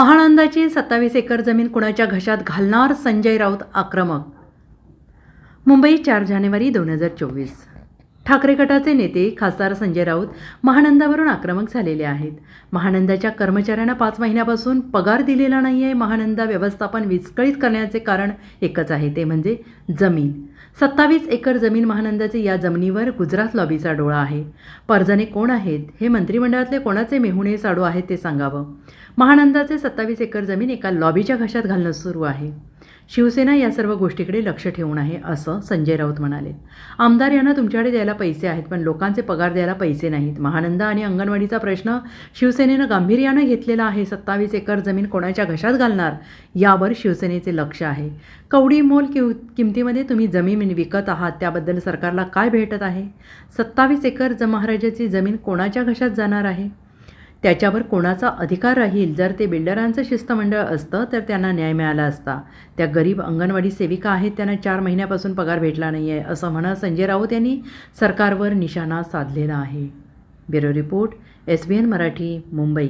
महानंदाची सत्तावीस एकर जमीन कुणाच्या घशात घालणार संजय राऊत आक्रमक? मुंबई चार जानेवारी दोन हजार चोवीस. ठाकरे गटाचे नेते खासदार संजय राऊत महानंदावरून आक्रमक झालेले आहेत. महानंदाच्या कर्मचाऱ्यांना पाच महिन्यापासून पगार दिलेला नाही आहे महानंदा व्यवस्थापन विस्कळीत करण्याचे कारण एकच आहे ते म्हणजे जमीन. सत्तावीस एकर जमीन महानंदाचे या जमिनीवर गुजरात लॉबीचा डोळा आहे. परजणे कोण आहेत हे मंत्रिमंडळातले कोणाचे मेहुणे साडू आहेत ते सांगावं. महानंदाचे सत्तावीस एकर जमीन एका लॉबीच्या घशात घालणं सुरू आहे. शिवसेना या सर्व गोष्टीकडे लक्ष ठेवून आहे असं संजय राऊत म्हणाले. आमदार यांना तुमच्याकडे द्यायला पैसे आहेत पण लोकांचे पगार द्यायला पैसे नाहीत. महानंदा आणि अंगणवाडीचा प्रश्न शिवसेनेनं गांभीर्यानं घेतलेला आहे. सत्तावीस एकर जमीन कोणाच्या घशात घालणार? यावर शिवसेनेचे लक्ष आहे. कवडी मोल किव किमतीमध्ये तुम्ही जमीन विकत आहात त्याबद्दल सरकारला काय भेटत आहे? सत्तावीस एकर ज महाराजाची जमीन कोणाच्या घशात जाणार आहे? त्याच्यावर कोणाचा अधिकार राहील? जर ते बिल्डरांचं शिस्तमंडळ असतं तर त्यांना न्याय मिळाला असता. त्या गरीब अंगणवाडी सेविका आहेत त्यांना चार महिन्यापासून पगार भेटला नाही आहे असं म्हणत संजय राऊत यांनी सरकारवर निशाणा साधलेला आहे. Bureau report S B N Marathi Mumbai.